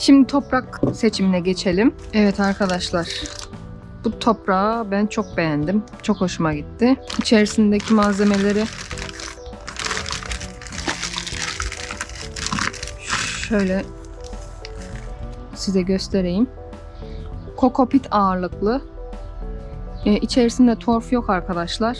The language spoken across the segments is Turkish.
Şimdi toprak seçimine geçelim. Evet arkadaşlar. Bu toprağı ben çok beğendim. Çok hoşuma gitti. İçerisindeki malzemeleri şöyle size göstereyim. Kokopit ağırlıklı. Ee, içerisinde torf yok arkadaşlar.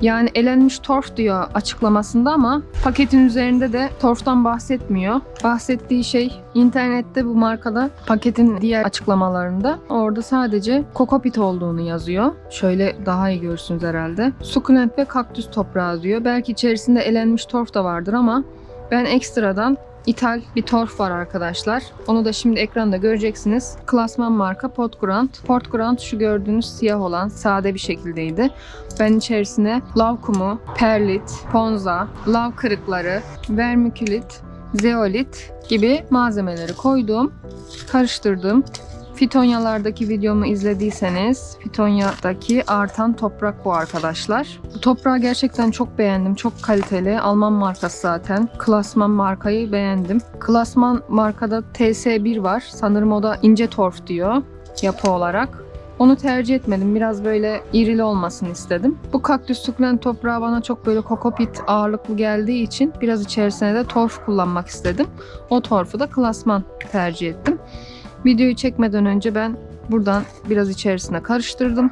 Yani elenmiş torf diyor açıklamasında ama paketin üzerinde de torftan bahsetmiyor. Bahsettiği şey internette bu markada paketin diğer açıklamalarında orada sadece kokopit olduğunu yazıyor. Şöyle daha iyi görürsünüz herhalde. Sukulent ve kaktüs toprağı diyor. Belki içerisinde elenmiş torf da vardır ama ben ekstradan İthal bir torf var arkadaşlar. Onu da şimdi ekranda göreceksiniz. Klasman marka Potgrant. Potgrant şu gördüğünüz siyah olan sade bir şekildeydi. Ben içerisine lav kumu, perlit, ponza, lav kırıkları, vermikülit, zeolit gibi malzemeleri koydum. Karıştırdım. Fitonyalardaki videomu izlediyseniz Fitonya'daki artan toprak bu arkadaşlar. Bu toprağı gerçekten çok beğendim. Çok kaliteli. Alman markası zaten. Klasman markayı beğendim. Klasman markada TS1 var. Sanırım o da ince torf diyor yapı olarak. Onu tercih etmedim. Biraz böyle irili olmasını istedim. Bu kaktüs sukulent toprağı bana çok böyle kokopit ağırlıklı geldiği için biraz içerisine de torf kullanmak istedim. O torfu da klasman tercih ettim. Videoyu çekmeden önce ben buradan biraz içerisine karıştırdım.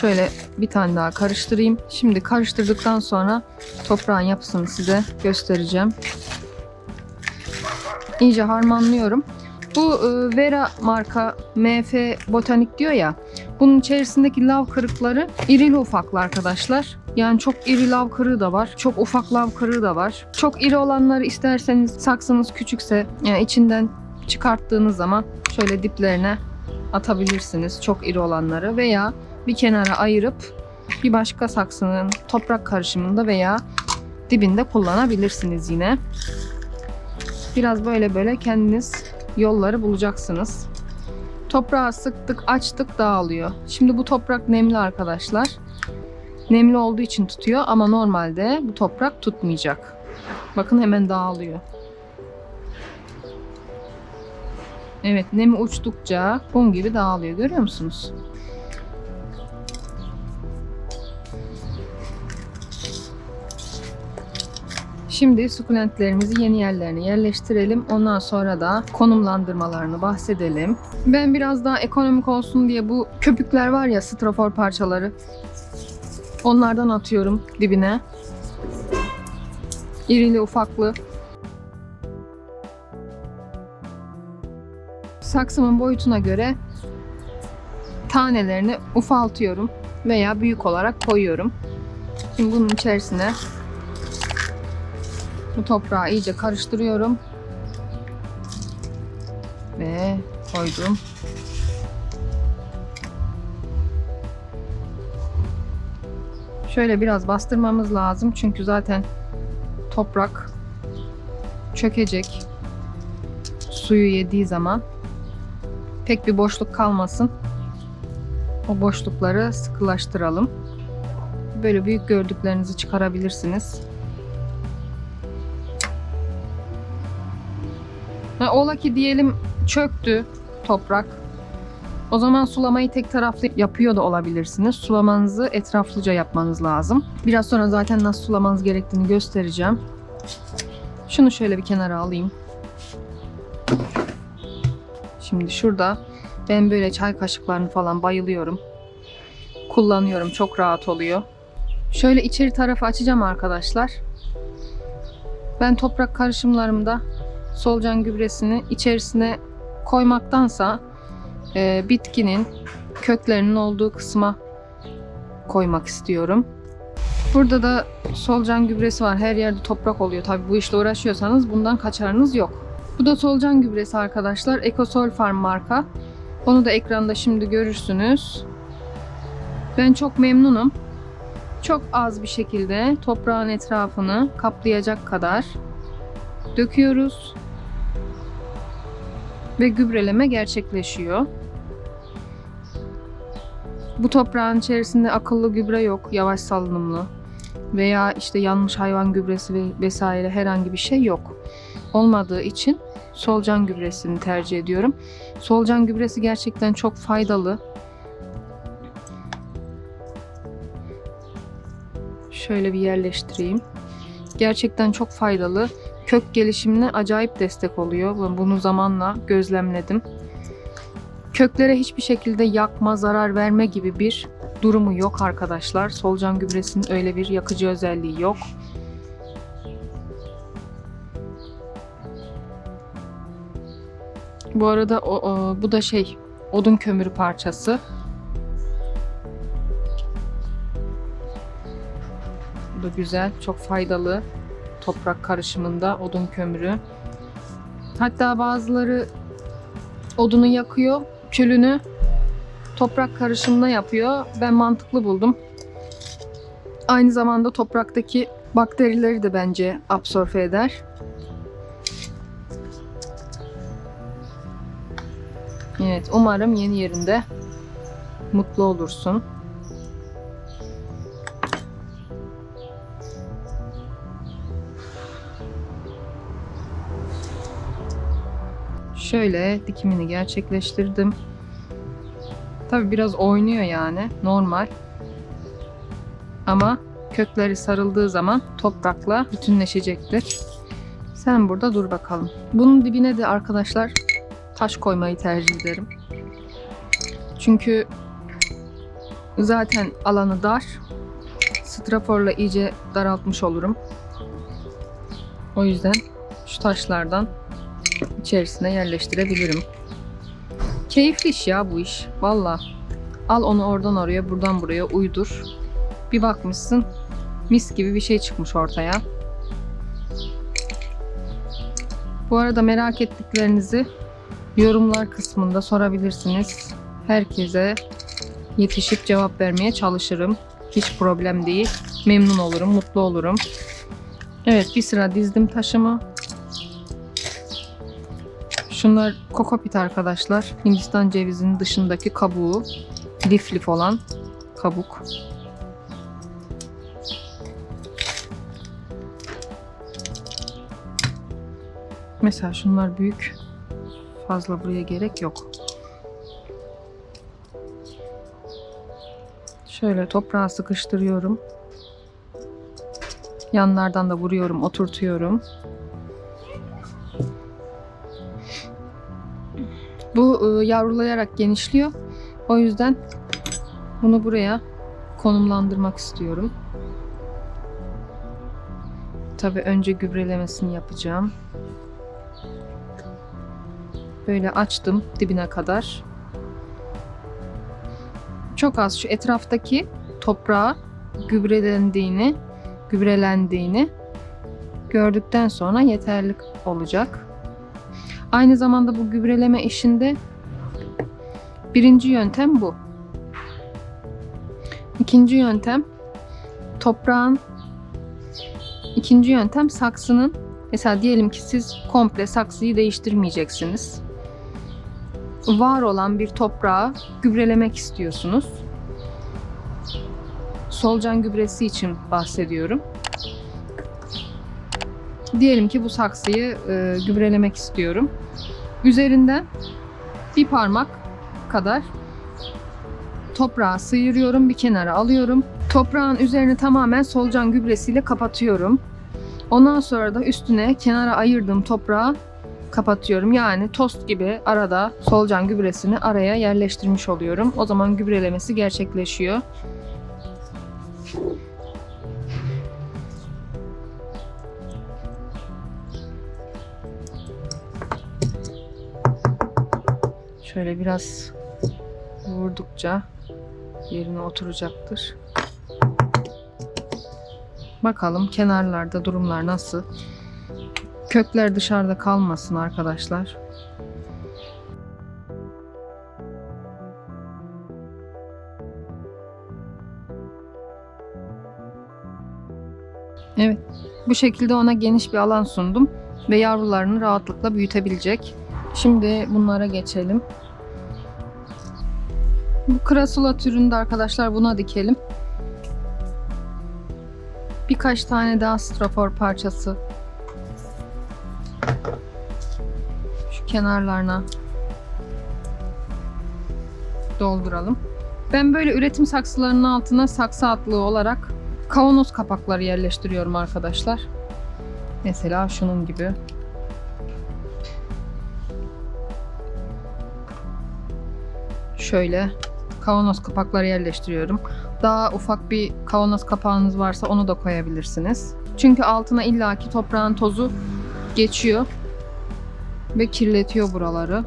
Şöyle bir tane daha karıştırayım. Şimdi karıştırdıktan sonra toprağın yapısını size göstereceğim. İyice harmanlıyorum. Bu e, Vera marka MF Botanik diyor ya. Bunun içerisindeki lav kırıkları irili ufaklı arkadaşlar. Yani çok iri lav kırığı da var. Çok ufak lav kırığı da var. Çok iri olanları isterseniz saksınız küçükse yani içinden çıkarttığınız zaman şöyle diplerine atabilirsiniz çok iri olanları veya bir kenara ayırıp bir başka saksının toprak karışımında veya dibinde kullanabilirsiniz yine. Biraz böyle böyle kendiniz yolları bulacaksınız. Toprağı sıktık, açtık, dağılıyor. Şimdi bu toprak nemli arkadaşlar. Nemli olduğu için tutuyor ama normalde bu toprak tutmayacak. Bakın hemen dağılıyor. Evet nemi uçtukça kum gibi dağılıyor görüyor musunuz? Şimdi sukulentlerimizi yeni yerlerine yerleştirelim. Ondan sonra da konumlandırmalarını bahsedelim. Ben biraz daha ekonomik olsun diye bu köpükler var ya strafor parçaları. Onlardan atıyorum dibine. İrili ufaklı. Saksımın boyutuna göre tanelerini ufaltıyorum veya büyük olarak koyuyorum. Şimdi bunun içerisine bu toprağı iyice karıştırıyorum ve koydum. Şöyle biraz bastırmamız lazım çünkü zaten toprak çökecek suyu yediği zaman pek bir boşluk kalmasın. O boşlukları sıkılaştıralım. Böyle büyük gördüklerinizi çıkarabilirsiniz. Ola ki diyelim çöktü toprak. O zaman sulamayı tek taraflı yapıyor da olabilirsiniz. Sulamanızı etraflıca yapmanız lazım. Biraz sonra zaten nasıl sulamanız gerektiğini göstereceğim. Şunu şöyle bir kenara alayım. Şimdi şurada ben böyle çay kaşıklarını falan bayılıyorum. Kullanıyorum. Çok rahat oluyor. Şöyle içeri tarafı açacağım arkadaşlar. Ben toprak karışımlarımda solucan gübresini içerisine koymaktansa e, bitkinin köklerinin olduğu kısma koymak istiyorum. Burada da solucan gübresi var. Her yerde toprak oluyor. Tabi bu işle uğraşıyorsanız bundan kaçarınız yok. Bu da solucan gübresi arkadaşlar. Ecosol Farm marka. Onu da ekranda şimdi görürsünüz. Ben çok memnunum. Çok az bir şekilde toprağın etrafını kaplayacak kadar döküyoruz. Ve gübreleme gerçekleşiyor. Bu toprağın içerisinde akıllı gübre yok, yavaş salınımlı veya işte yanmış hayvan gübresi ve vesaire herhangi bir şey yok. Olmadığı için solucan gübresini tercih ediyorum. Solucan gübresi gerçekten çok faydalı. Şöyle bir yerleştireyim. Gerçekten çok faydalı. Kök gelişimine acayip destek oluyor. Bunu zamanla gözlemledim. Köklere hiçbir şekilde yakma, zarar verme gibi bir durumu yok arkadaşlar. Solucan gübresinin öyle bir yakıcı özelliği yok. Bu arada o, o- bu da şey odun kömürü parçası. Bu da güzel, çok faydalı. Toprak karışımında odun kömürü. Hatta bazıları odunu yakıyor, külünü toprak karışımına yapıyor. Ben mantıklı buldum. Aynı zamanda topraktaki bakterileri de bence absorbe eder. Evet, umarım yeni yerinde mutlu olursun. Şöyle dikimini gerçekleştirdim. Tabi biraz oynuyor yani normal. Ama kökleri sarıldığı zaman toprakla bütünleşecektir. Sen burada dur bakalım. Bunun dibine de arkadaşlar taş koymayı tercih ederim. Çünkü zaten alanı dar. Straforla iyice daraltmış olurum. O yüzden şu taşlardan içerisine yerleştirebilirim. Keyifli iş ya bu iş. Valla. Al onu oradan oraya, buradan buraya uydur. Bir bakmışsın mis gibi bir şey çıkmış ortaya. Bu arada merak ettiklerinizi yorumlar kısmında sorabilirsiniz. Herkese yetişip cevap vermeye çalışırım. Hiç problem değil. Memnun olurum, mutlu olurum. Evet bir sıra dizdim taşımı. Şunlar kokopit arkadaşlar. Hindistan cevizinin dışındaki kabuğu. Lif lif olan kabuk. Mesela şunlar büyük. Fazla buraya gerek yok. Şöyle toprağa sıkıştırıyorum. Yanlardan da vuruyorum, oturtuyorum. Bu e, yavrulayarak genişliyor. O yüzden bunu buraya konumlandırmak istiyorum. Tabii önce gübrelemesini yapacağım. Böyle açtım dibine kadar. Çok az şu etraftaki toprağa gübrelendiğini, gübrelendiğini gördükten sonra yeterli olacak. Aynı zamanda bu gübreleme işinde birinci yöntem bu. İkinci yöntem toprağın ikinci yöntem saksının mesela diyelim ki siz komple saksıyı değiştirmeyeceksiniz. Var olan bir toprağı gübrelemek istiyorsunuz. Solucan gübresi için bahsediyorum. Diyelim ki bu saksıyı e, gübrelemek istiyorum. Üzerinden bir parmak kadar toprağı sıyırıyorum, bir kenara alıyorum. Toprağın üzerini tamamen solucan gübresiyle kapatıyorum. Ondan sonra da üstüne kenara ayırdığım toprağı kapatıyorum. Yani tost gibi arada solucan gübresini araya yerleştirmiş oluyorum. O zaman gübrelemesi gerçekleşiyor. Şöyle biraz vurdukça yerine oturacaktır. Bakalım kenarlarda durumlar nasıl? Kökler dışarıda kalmasın arkadaşlar. Evet, bu şekilde ona geniş bir alan sundum ve yavrularını rahatlıkla büyütebilecek. Şimdi bunlara geçelim. Bu krasula türünde arkadaşlar buna dikelim. Birkaç tane daha strafor parçası kenarlarına dolduralım. Ben böyle üretim saksılarının altına saksı atlığı olarak kavanoz kapakları yerleştiriyorum arkadaşlar. Mesela şunun gibi. Şöyle kavanoz kapakları yerleştiriyorum. Daha ufak bir kavanoz kapağınız varsa onu da koyabilirsiniz. Çünkü altına illaki toprağın tozu geçiyor ve kirletiyor buraları.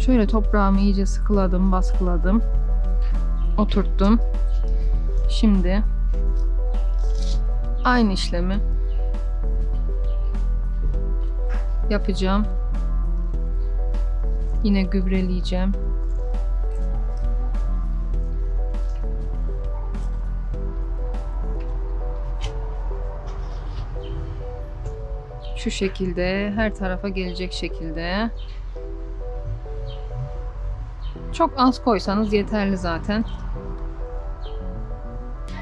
Şöyle toprağımı iyice sıkıladım, baskıladım. Oturttum. Şimdi aynı işlemi yapacağım. Yine gübreleyeceğim. Şu şekilde her tarafa gelecek şekilde. Çok az koysanız yeterli zaten.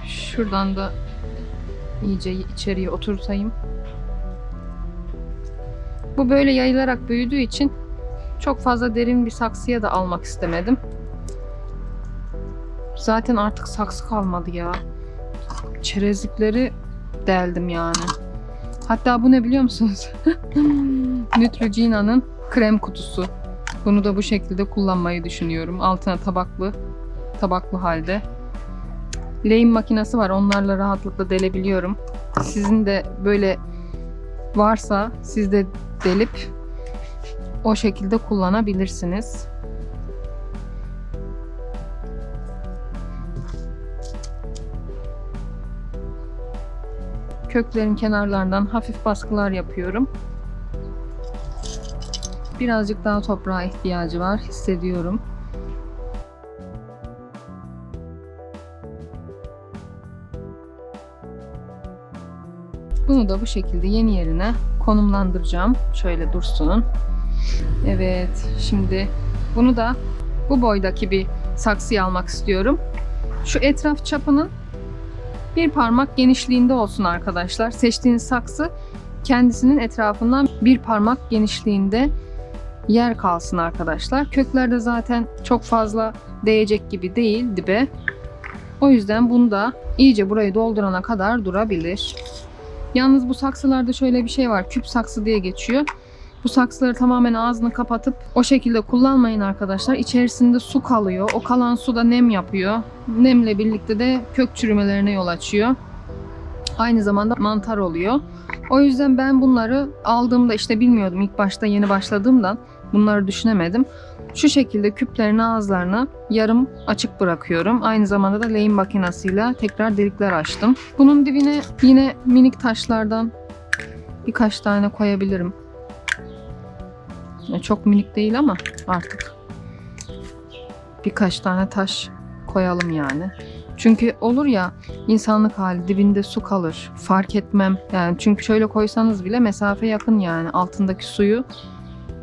Şuradan da iyice içeriye oturtayım. Bu böyle yayılarak büyüdüğü için çok fazla derin bir saksıya da almak istemedim. Zaten artık saksı kalmadı ya. Çerezlikleri deldim yani. Hatta bu ne biliyor musunuz? Neutrogena'nın krem kutusu. Bunu da bu şekilde kullanmayı düşünüyorum. Altına tabaklı, tabaklı halde. Lehim makinesi var. Onlarla rahatlıkla delebiliyorum. Sizin de böyle varsa siz de delip o şekilde kullanabilirsiniz. Köklerin kenarlarından hafif baskılar yapıyorum. Birazcık daha toprağa ihtiyacı var hissediyorum. Bunu da bu şekilde yeni yerine konumlandıracağım. Şöyle dursun. Evet, şimdi bunu da bu boydaki bir saksıya almak istiyorum. Şu etraf çapının bir parmak genişliğinde olsun arkadaşlar. Seçtiğiniz saksı kendisinin etrafından bir parmak genişliğinde yer kalsın arkadaşlar. Köklerde zaten çok fazla değecek gibi değil dibe. O yüzden bunu da iyice burayı doldurana kadar durabilir. Yalnız bu saksılarda şöyle bir şey var. Küp saksı diye geçiyor. Bu saksıları tamamen ağzını kapatıp o şekilde kullanmayın arkadaşlar. İçerisinde su kalıyor. O kalan su da nem yapıyor. Nemle birlikte de kök çürümelerine yol açıyor. Aynı zamanda mantar oluyor. O yüzden ben bunları aldığımda işte bilmiyordum ilk başta yeni başladığımdan bunları düşünemedim. Şu şekilde küplerin ağızlarını yarım açık bırakıyorum. Aynı zamanda da lehim makinesiyle tekrar delikler açtım. Bunun dibine yine minik taşlardan birkaç tane koyabilirim. Ya Çok minik değil ama artık birkaç tane taş koyalım yani. Çünkü olur ya insanlık hali dibinde su kalır. Fark etmem. Yani çünkü şöyle koysanız bile mesafe yakın yani. Altındaki suyu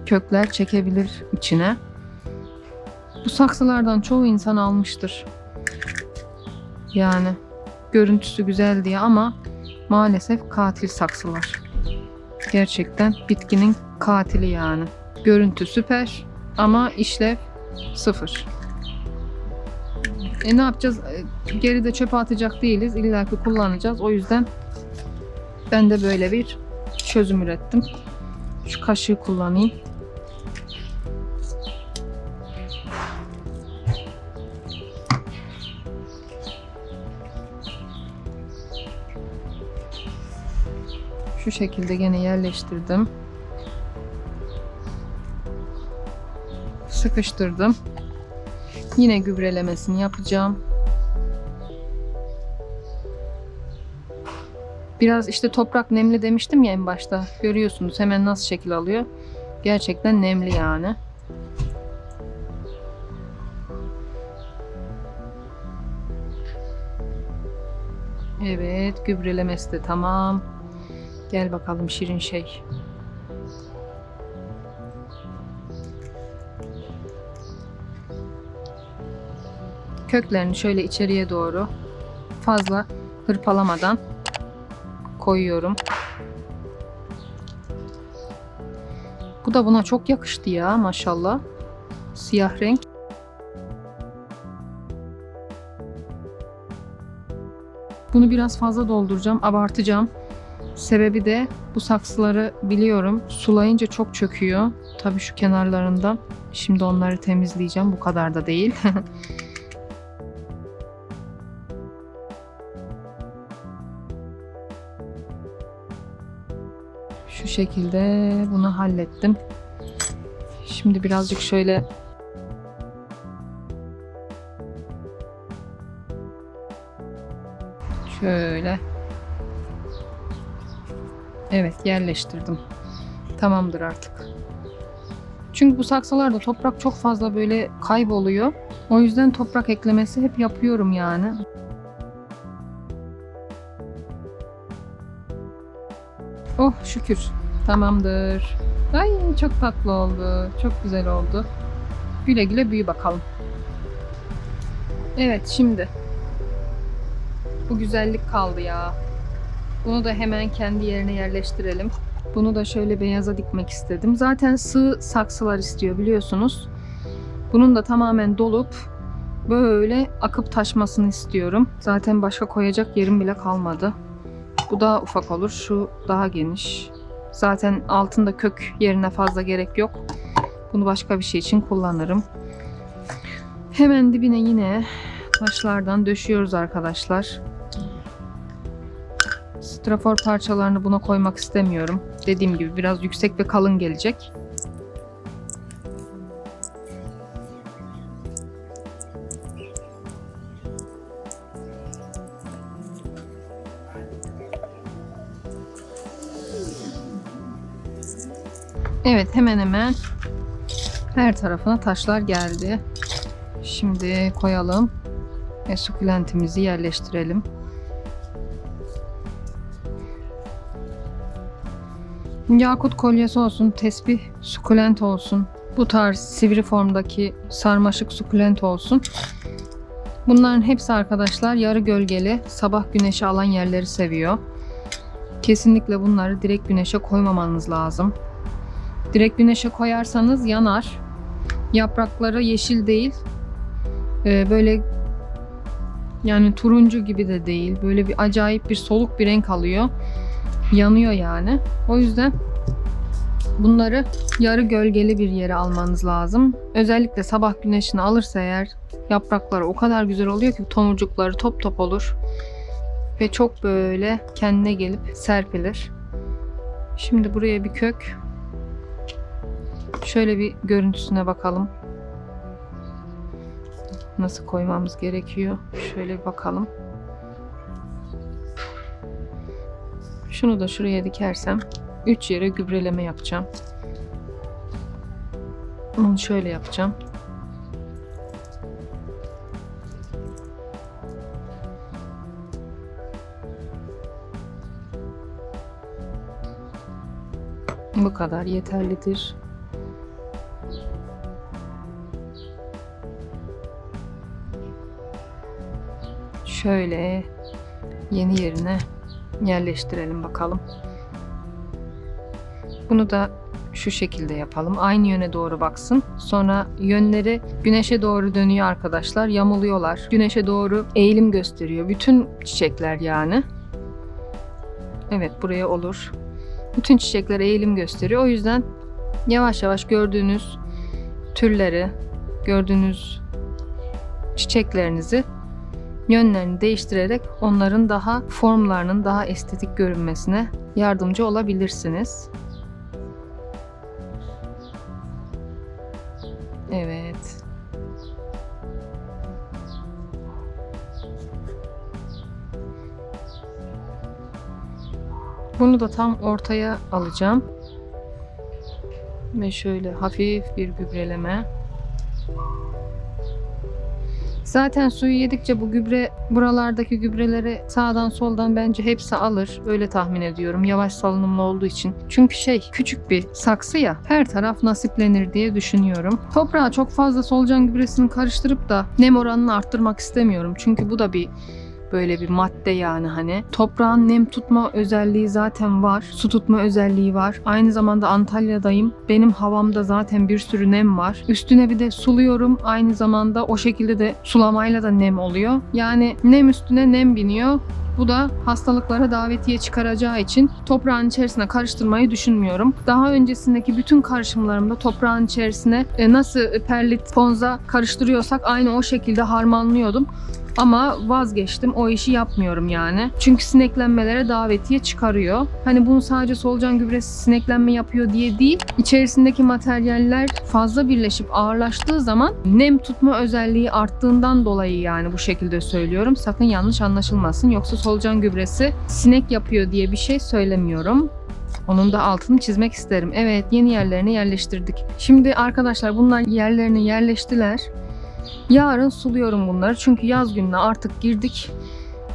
kökler çekebilir içine. Bu saksılardan çoğu insan almıştır. Yani görüntüsü güzel diye ama maalesef katil saksılar. Gerçekten bitkinin katili yani. Görüntü süper ama işlev sıfır. E ne yapacağız? E, Geride çöpe atacak değiliz. İlla ki kullanacağız. O yüzden ben de böyle bir çözüm ürettim. Şu kaşığı kullanayım. Şu şekilde gene yerleştirdim. Sıkıştırdım. Yine gübrelemesini yapacağım. Biraz işte toprak nemli demiştim ya en başta. Görüyorsunuz hemen nasıl şekil alıyor. Gerçekten nemli yani. Evet, gübrelemesi de tamam. Gel bakalım şirin şey. Köklerini şöyle içeriye doğru fazla hırpalamadan koyuyorum. Bu da buna çok yakıştı ya maşallah. Siyah renk. Bunu biraz fazla dolduracağım, abartacağım. Sebebi de bu saksıları biliyorum. Sulayınca çok çöküyor. Tabii şu kenarlarında. Şimdi onları temizleyeceğim. Bu kadar da değil. şekilde bunu hallettim. Şimdi birazcık şöyle şöyle Evet yerleştirdim. Tamamdır artık. Çünkü bu saksılarda toprak çok fazla böyle kayboluyor. O yüzden toprak eklemesi hep yapıyorum yani. Oh şükür. Tamamdır. Ay çok tatlı oldu. Çok güzel oldu. Güle güle büyü bakalım. Evet şimdi. Bu güzellik kaldı ya. Bunu da hemen kendi yerine yerleştirelim. Bunu da şöyle beyaza dikmek istedim. Zaten sığ saksılar istiyor biliyorsunuz. Bunun da tamamen dolup böyle akıp taşmasını istiyorum. Zaten başka koyacak yerim bile kalmadı. Bu daha ufak olur. Şu daha geniş. Zaten altında kök yerine fazla gerek yok. Bunu başka bir şey için kullanırım. Hemen dibine yine taşlardan döşüyoruz arkadaşlar. Strafor parçalarını buna koymak istemiyorum. Dediğim gibi biraz yüksek ve kalın gelecek. Hemen hemen her tarafına taşlar geldi. Şimdi koyalım ve sukulentimizi yerleştirelim. Yakut kolyesi olsun, tesbih sukulent olsun, bu tarz sivri formdaki sarmaşık sukulent olsun. Bunların hepsi arkadaşlar yarı gölgeli, sabah güneşi alan yerleri seviyor. Kesinlikle bunları direkt güneşe koymamanız lazım. Direkt güneşe koyarsanız yanar. Yaprakları yeşil değil. Ee, böyle yani turuncu gibi de değil. Böyle bir acayip bir soluk bir renk alıyor. Yanıyor yani. O yüzden bunları yarı gölgeli bir yere almanız lazım. Özellikle sabah güneşini alırsa eğer yaprakları o kadar güzel oluyor ki tomurcukları top top olur. Ve çok böyle kendine gelip serpilir. Şimdi buraya bir kök Şöyle bir görüntüsüne bakalım. Nasıl koymamız gerekiyor? Şöyle bir bakalım. Şunu da şuraya dikersem 3 yere gübreleme yapacağım. Bunu şöyle yapacağım. Bu kadar yeterlidir. Şöyle yeni yerine yerleştirelim bakalım. Bunu da şu şekilde yapalım. Aynı yöne doğru baksın. Sonra yönleri güneşe doğru dönüyor arkadaşlar. Yamuluyorlar. Güneşe doğru eğilim gösteriyor. Bütün çiçekler yani. Evet buraya olur. Bütün çiçekler eğilim gösteriyor. O yüzden yavaş yavaş gördüğünüz türleri, gördüğünüz çiçeklerinizi yönlerini değiştirerek onların daha formlarının daha estetik görünmesine yardımcı olabilirsiniz. Evet. Bunu da tam ortaya alacağım. Ve şöyle hafif bir gübreleme. Zaten suyu yedikçe bu gübre buralardaki gübreleri sağdan soldan bence hepsi alır. Öyle tahmin ediyorum. Yavaş salınımlı olduğu için. Çünkü şey küçük bir saksı ya her taraf nasiplenir diye düşünüyorum. Toprağa çok fazla solucan gübresini karıştırıp da nem oranını arttırmak istemiyorum. Çünkü bu da bir böyle bir madde yani hani. Toprağın nem tutma özelliği zaten var. Su tutma özelliği var. Aynı zamanda Antalya'dayım. Benim havamda zaten bir sürü nem var. Üstüne bir de suluyorum. Aynı zamanda o şekilde de sulamayla da nem oluyor. Yani nem üstüne nem biniyor. Bu da hastalıklara davetiye çıkaracağı için toprağın içerisine karıştırmayı düşünmüyorum. Daha öncesindeki bütün karışımlarımda toprağın içerisine e, nasıl perlit, ponza karıştırıyorsak aynı o şekilde harmanlıyordum. Ama vazgeçtim. O işi yapmıyorum yani. Çünkü sineklenmelere davetiye çıkarıyor. Hani bunu sadece solucan gübresi sineklenme yapıyor diye değil. İçerisindeki materyaller fazla birleşip ağırlaştığı zaman nem tutma özelliği arttığından dolayı yani bu şekilde söylüyorum. Sakın yanlış anlaşılmasın. Yoksa solucan gübresi sinek yapıyor diye bir şey söylemiyorum. Onun da altını çizmek isterim. Evet yeni yerlerine yerleştirdik. Şimdi arkadaşlar bunlar yerlerine yerleştiler. Yarın suluyorum bunları çünkü yaz gününe artık girdik.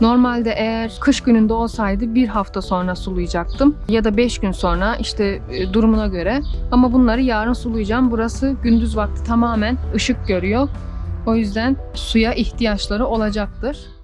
Normalde eğer kış gününde olsaydı bir hafta sonra sulayacaktım ya da 5 gün sonra işte e, durumuna göre. Ama bunları yarın sulayacağım. Burası gündüz vakti tamamen ışık görüyor. O yüzden suya ihtiyaçları olacaktır.